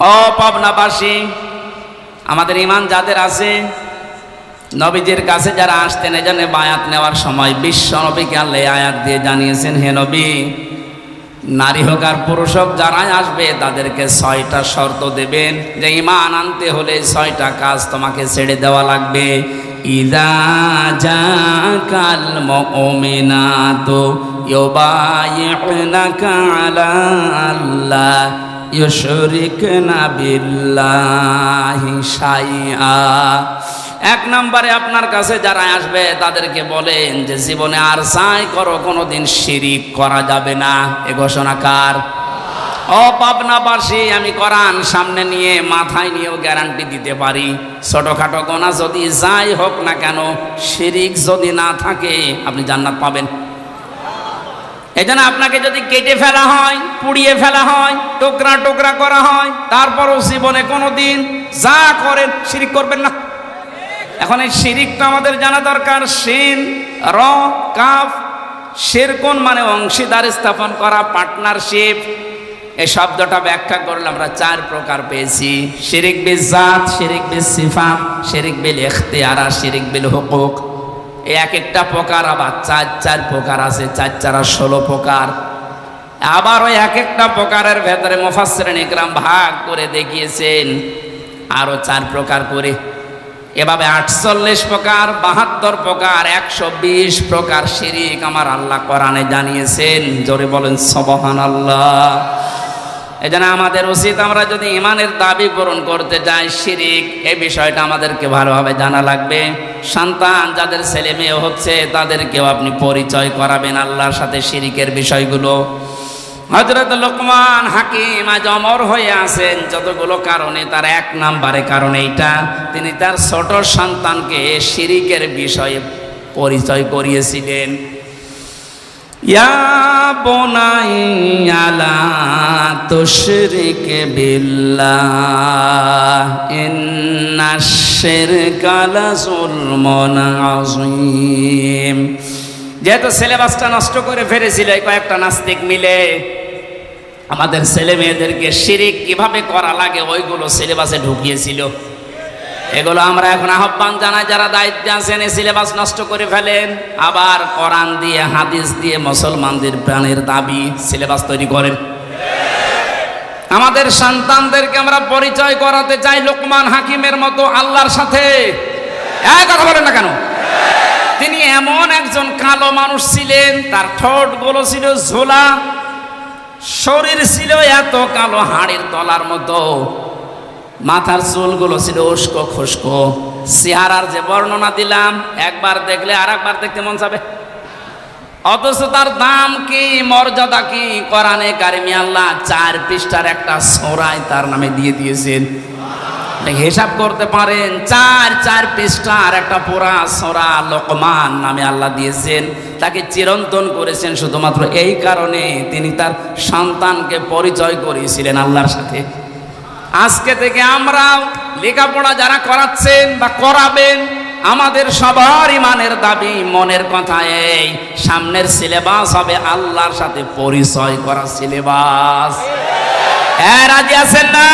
অপাবনাবাসী আমাদের ইমান যাদের আছে, নবীজির কাছে যারা আসতেন, এজন্য বায়াত নেওয়ার সময় বিশ্ব নবীকে আল্লাহ আয়াত দিয়ে জানিয়েছেন, হে নবী, নারী হোক আর পুরুষ হোক, যারাই আসবে তাদেরকে ছয়টা শর্ত দেবেন। যে ইমান আনতে হলে ছয়টা কাজ তোমাকে ছেড়ে দেওয়া লাগবে। ইদা জাকাল মুমিনাতু ইউবাইউনাকা আলা আল্লাহ ইউশরিকনা বিল্লাহি শাইআ। এক নম্বরে আপনার কাছে যারা আসবে, তাদেরকে বলেন যে, জীবনে আর চাই করো, কোনোদিন শিরিক করা যাবে না। এ ঘোষণা কার? ও পাবনাবাসী, আমি কোরআন সামনে নিয়ে, মাথায় নিয়েও গ্যারান্টি দিতে পারি। ছোটখাটো গোনা যদি যাই হোক না কেন, শিরিক যদি না থাকে, আপনি জান্নাত পাবেন। এই জন্য আপনাকে যদি কেটে ফেলা হয়, পুড়িয়ে ফেলা হয়, টোকরা টুকরা করা হয়, তারপরও জীবনে কোনো দিন যা করেন শিরিক করবেন না। এখন এই শিরিকটা আমাদের জানা দরকার, শিন, র, কাফ, শেরকোন মানে অংশীদার স্থাপন করা, পার্টনারশিপ। এই শব্দটা ব্যাখ্যা করলে আমরা চার প্রকার পেয়েছি। শিরিক বিল জাত শিরিক বিল সিফাত শিরিক বিল ইখতিয়ারা শিরিক বিল হুকুক। এক একটা প্রকার, আবার চার চার প্রকার আছে, চার, চারা ষোলো প্রকার। আবার ওই এক একটা প্রকারের ভেতরে মোফাসরেন ইকরাম ভাগ করে দেখিয়েছেন আরও চার প্রকার করে। এভাবে আটচল্লিশ প্রকার, বাহাত্তর প্রকার, একশো বিশ প্রকার শিরিক আমার আল্লাহ কোরআনে জানিয়েছেন। জোরে বলেন সবহান আল্লাহ এই জন্য আমাদের উচিত আমরা যদি ইমানের দাবি পূরণ করতে যাই, শিরিক, এই বিষয়টা আমাদেরকে ভালোভাবে জানা লাগবে। সন্তান যাদের ছেলে মেয়ে হচ্ছে, তাদেরকেও আপনি পরিচয় করাবেন আল্লাহর সাথে শিরিকের বিষয়গুলো। হজরত লোকমান হাকিম আজ অমর হয়ে আছেন, যতগুলো কারণে, তার এক নাম্বারে কারণ এইটা। তিনি তার ছোট সন্তানকে শিরিকের বিষয়ে পরিচয় করিয়েছিলেন। যেহেতু সিলেবাসটা নষ্ট করে ফেলেছিল, এই কয়েকটা নাস্তিক মিলে আমাদের ছেলে মেয়েদেরকে শিরিক কীভাবে করা লাগে ওইগুলো সিলেবাসে ঢুকিয়েছিল। এগুলো আমরা এখন আহ্বান জানাই, যারা দায়িত্বে আছেন, এই সিলেবাস নষ্ট করে ফেলেন। আবার কোরআন দিয়ে, হাদিস দিয়ে মুসলমানদের প্রাণের দাবি সিলেবাস তৈরি করেন। আমাদের সন্তানদেরকে আমরা পরিচয় করাতে চাই লোকমান হাকিমের মতো আল্লাহর সাথে। এক কথা বলেন না কেন? তিনি এমন একজন কালো মানুষ ছিলেন, তার ঠোঁটগুলো ছিল ঝোলা, শরীর ছিল এত কালো হাড়ের তলার মতো। মাথার চুলগুলো ছিল উস্কো খুস্কো চেহারার যে বর্ণনা দিলাম, একবার দেখলে আর একবার দেখতে মন যাবে অথচ তার দাম কি, মর্যাদা কি? কোরআনে কারিমি আল্লাহ চার পৃষ্ঠার একটা সোরায় তার নামে দিয়ে দিয়েছেন। হিসাব করতে পারেন, চার চার পৃষ্ঠার একটা পুরা সোরা লোকমান নামে আল্লাহ দিয়েছেন। তাকে চিরন্তন করেছেন শুধুমাত্র এই কারণে তিনি তার সন্তানকে পরিচয় করিয়েছিলেন আল্লাহর সাথে। আজকে থেকে আমরা লেখাপড়া যারা করাচ্ছেন বা করাবেন, আমাদের সবার ইমানের দাবি, মনের কথা এই, সামনের সিলেবাস হবে আল্লাহর সাথে পরিচয় করা সিলেবাস। হ্যাঁ রাজি আছেন না?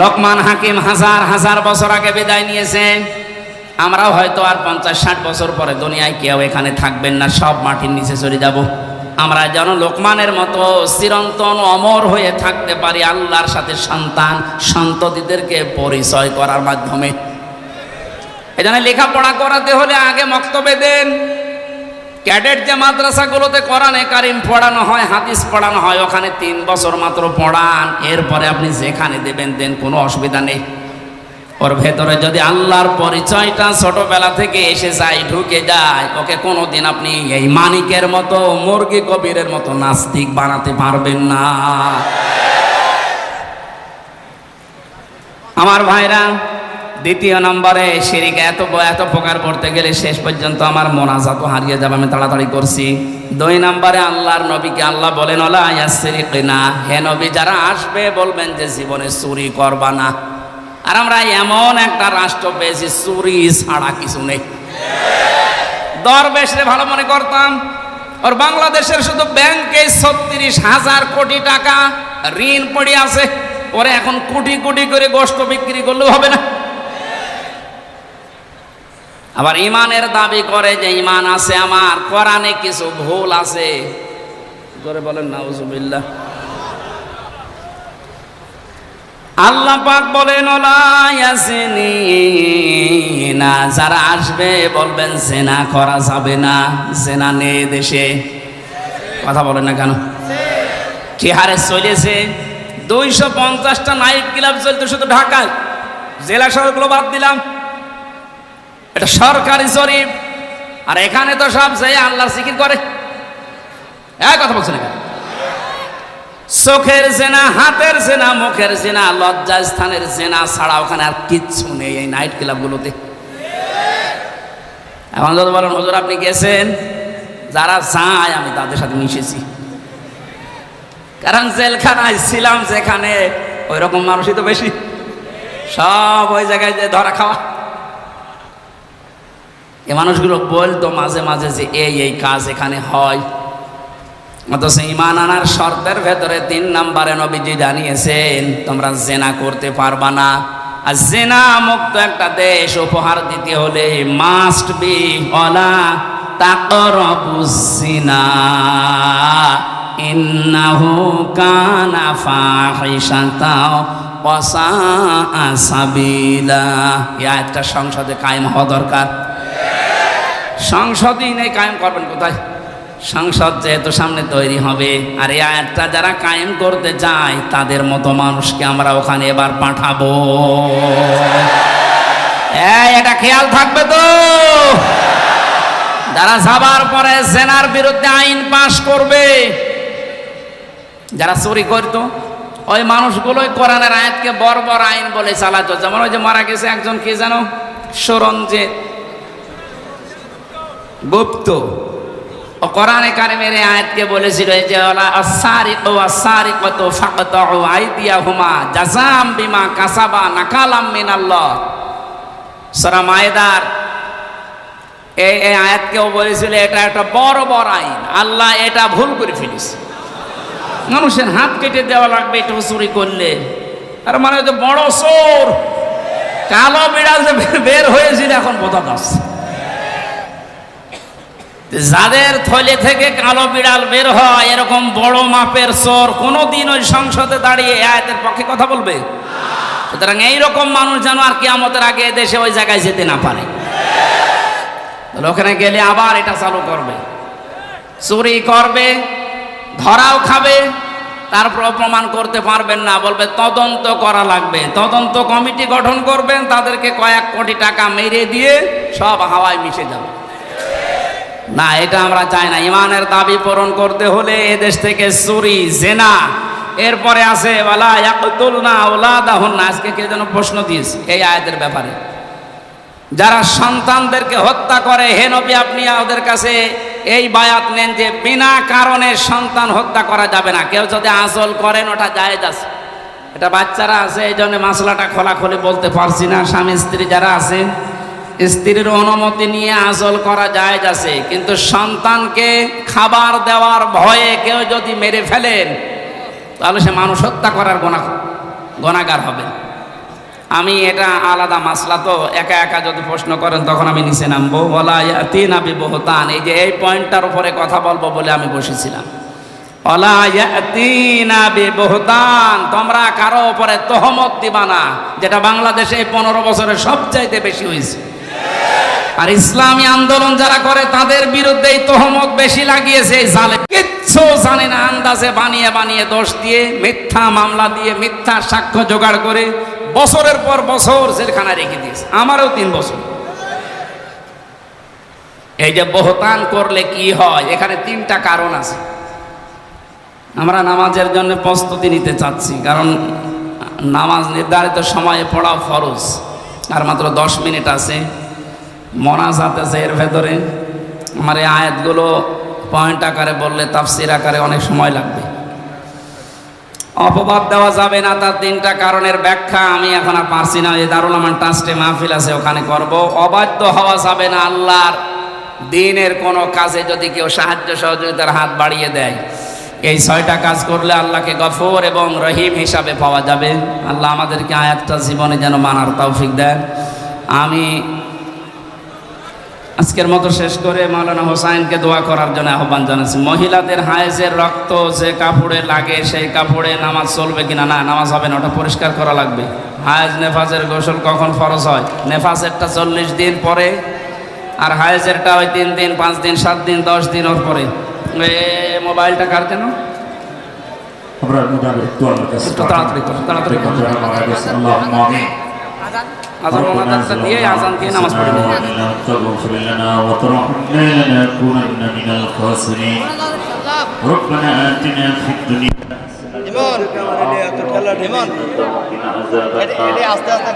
লোকমান হাকিম হাজার হাজার বছর আগে বিদায় নিয়েছেন। আমরাও হয়তো আর পঞ্চাশ ষাট বছর পরে দুনিয়ায় কেউ এখানে থাকবেন না, সব মাটির নিচে চলে যাব। আমরা যেন লোকমানের মতো চিরন্তন অমর হয়ে থাকতে পারি আল্লাহর সাথে সন্তান, সন্ততিদেরকে পরিচয় করার মাধ্যমে। এখানে লেখাপড়া করাতে হলে আগে মক্তবে দেন। ক্যাডেট যে মাদ্রাসাগুলোতে কোরআনে কারিম পড়ানো হয়, হাদিস পড়ানো হয়, ওখানে তিন বছর মাত্র পড়ান। এরপরে আপনি যেখানে দেবেন, দেন, কোনো অসুবিধা নেই। ওর ভেতরে যদি আল্লাহর পরিচয়টা ছোটবেলা থেকে এসে যায়, ঢুকে যায়, ওকে কোনোদিন আপনি এই মানিকের মতো, মুরগি কবিরের মতো নাস্তিক বানাতে পারবেন না। আমার ভাইরা দ্বিতীয় নম্বরে, শিরিক এত এত প্রকার করতে গেলে শেষ পর্যন্ত আমার মোনাজাত হারিয়ে যাবে, আমি তাড়াতাড়ি করছি। দুই নম্বরে, আল্লাহর নবীকে আল্লাহ বলেন না হে নবী, যারা আসবে বলবেন যে জীবনে চুরি করবা না। আর আমরা এমন একটা রাষ্ট্র পেয়েছি, চুরি ছাড়া কিছু নেই। দরবেশরে ভালো মনে করতাম ওর বাংলাদেশের শুধু ব্যাংকে ছত্রিশ হাজার কোটি টাকা ঋণ পড়ে আছে, ওরে এখন কোটি কোটি করে গোষ্ঠ বিক্রি করলেও হবে না। আবার ইমানের দাবি করে যে ইমান আছে আমার, কোরআনে কিছু ভুল আছে। করে বলেন নাউজুবিল্লাহ আল্লাহ পাক বলেন না যারা আসবে বলবেন সেনা করা যাবে না সেনা নেই দেশে। কথা বলেন না কেন? কি হারে চলেছে? দুইশো পঞ্চাশটা নাইট ক্লাব চলতে শুধু ঢাকায়। জেলা শহরগুলো বাদ দিলাম। এটা সরকারি জরিপ। আর এখানে তো সব যে আল্লাহর জিকির করে। এক কথা বলছেন এখানে চোখের জেনা, হাতের জেনা, মুখের জেনা, লজ্জা স্থানের জেনা ছাড়া ওখানে আর কিচ্ছু নেই এই নাইট ক্লাবগুলোতে। এখন যদি বলেন, হুজুর, আপনি গেছেন? যারা যায়, আমি তাদের সাথে মিশেছি। কারণ জেলখানায় ছিলাম যেখানে ওই রকম মানুষই তো বেশি। সব ওই জায়গায় যে ধরা খাওয়া। এ মানুষগুলো বলতো মাঝে মাঝে যে এই এই কাজ এখানে হয়। অথচ ইমান আনার শর্তের ভেতরে তিন নম্বরে নবীজি জানিয়েছেন, তোমরা জেনা করতে পারবা না। আর জেনা মুক্ত একটা দেশ উপহার দিতে হলে মাস্ট বি অলা তাকরবুসিনা ইন্নাহু কানা ফাহিশাতা ওয়াসা সাবিলা। এই আয়াতটা সংসদে কায়েম হওয়া দরকার। সংসদই নেই, কায়েম করবেন কোথায়? সংসদ যেহেতু সামনে তৈরি হবে, আর এই আয়াতটা যারা কায়েম করতে চায়, তাদের মতো মানুষকে আমরা ওখানে এবার পাঠাবো। এটা খেয়াল থাকবে তো? যারা যাবার পরে সেনার বিরুদ্ধে আইন পাশ করবে, যারা চুরি করতো, ওই মানুষগুলোই কোরআনের আয়াতকে বর্বর আইন বলে চালাতো। যেমন ওই যে মারা গেছে একজন, কে জানো সরঞ্জিত। গুপ্ত। ও কোরআনে কারিমের আয়াতকে বলেছিল যে, ওলা আসারিক ও আসারিক তো ফাকত ও আইদিয়া হুমা জাজাম বিমা কাসাবা নাকালাম মিনাল্লাহ। সরা মায়েদার এই এই আয়াতকেও বলেছিল, এটা একটা বড় বড় আইন। আল্লাহ এটা ভুল করে ফেলিস মানুষের হাত কেটে দেওয়া লাগবে এটা চুরি করলে। আর মানে যে বড় চোর। কালো বিড়াল যে বের হয়েছিল, এখন বোঝা যাচ্ছে। যাদের থলে থেকে কালো বিড়াল বের হয়, এরকম বড় মাপের চোর কোনোদিন ওই সংসদে দাঁড়িয়ে আয়াতের পক্ষে কথা বলবে? সুতরাং এইরকম মানুষ যেন আর কিয়ামতের আগে দেশে ওই জায়গায় যেতে না পারে। ওখানে গেলে আবার এটা চালু করবে। চুরি করবে, ধরাও খাবে, তারপর প্রমাণ করতে পারবেন না। বলবে, তদন্ত করা লাগবে। তদন্ত কমিটি গঠন করবেন, তাদেরকে কয়েক কোটি টাকা মেরে দিয়ে সব হাওয়ায় মিশে যাবে। না, এটা আমরা চাই না। ইমানের দাবি পূরণ করতে হলে এদেশ থেকে চুরি, জেনা। এরপরে আছে ওলা ইয়াকুতুল না ওলা না আজকে কে যেন প্রশ্ন দিয়েছে এই আয়াতের ব্যাপারে। যারা সন্তানদেরকে হত্যা করে, হে নবী, আপনি ওদের কাছে এই বায়াত নেন যে বিনা কারণে সন্তান হত্যা করা যাবে না। কেউ যদি আঁচল করেন, ওটা জায়েজ আছে। এটা বাচ্চারা আছে এই জন্য মাসলাটা খোলাখুলি বলতে পারছি না। স্বামী স্ত্রী যারা আছে স্ত্রীর অনুমতি নিয়ে আঁচল করা জায়েজ আছে। কিন্তু সন্তানকে খাবার দেওয়ার ভয়ে কেউ যদি মেরে ফেলেন তাহলে সে মানুষ হত্যা করার গোনা, গোনাগার হবে। আমি এটা আলাদা মাসলা তো, একা একা যদি প্রশ্ন করেন তখন আমি নিচে নামবো। বলা তিন আবি বহতান এই যে এই পয়েন্টটার উপরে কথা বলব বলে আমি বসেছিলাম। তোমরা কারও উপরে তহমত দিবা না, যেটা বাংলাদেশে এই পনেরো বছরে সবচাইতে বেশি হয়েছে। আর ইসলামী আন্দোলন যারা করে, তাদের বিরুদ্ধে এই তহমত বেশি লাগিয়েছে এই জালে কিচ্ছু জানে না, আন্দাজে বানিয়ে বানিয়ে দোষ দিয়ে, মিথ্যা মামলা দিয়ে, মিথ্যা সাক্ষ্য জোগাড় করে বছরের পর বছর জেলখানা রেখে দিয়েছে। আমারও তিন বছর। এই যে বহতান করলে কি হয়? এখানে তিনটা কারণ আছে। আমরা নামাজের জন্য প্রস্তুতি নিতে চাচ্ছি, কারণ নামাজ নির্ধারিত সময়ে পড়া ফরজ। আর মাত্র দশ মিনিট আছে। মনাজাত আছে এর ভেতরে। আমার এই আয়াতগুলো পয়েন্ট আকারে বললে, তাফসির আকারে অনেক সময় লাগবে। অপবাদ দেওয়া যাবে না তার তিনটা কারণের ব্যাখ্যা। আমি এখন আর পারছি না, এই দারুল আমান ট্রাস্টে মাহফিল আছে, ওখানে করব। অবাধ্য হওয়া যাবে না আল্লাহর দিনের কোনো কাজে যদি কেউ সাহায্য সহযোগিতার হাত বাড়িয়ে দেয়। এই ছয়টা কাজ করলে আল্লাহকে গফর এবং রহিম হিসাবে পাওয়া যাবে। আল্লাহ আমাদেরকে আয়াতটা জীবনে যেন মানার তৌফিক দেন। আমি আজকের মতো শেষ করে মাওলানা হোসাইনকে দোয়া করার জন্য আহ্বান জানাচ্ছি। মহিলাদের হায়েজের রক্ত যে কাপড়ে লাগে সেই কাপড়ে নামাজ চলবে কিনা না নামাজ হবে না ওটা পরিষ্কার করা লাগবে। হায়েজ নেফাজের গোসল কখন ফরজ হয়? নেফাজেরটা চল্লিশ দিন পরে আর হায়েজেরটা ওই তিন দিন পাঁচ দিন সাত দিন দশ দিন ওর পরে। মোবাইলটা কার কেন? তাড়াতাড়ি করো, তাড়াতাড়ি করো। আজান ওনাদারটা দিয়ে আজান দিয়ে নামাজ পড়ে নেব আস্তে আস্তে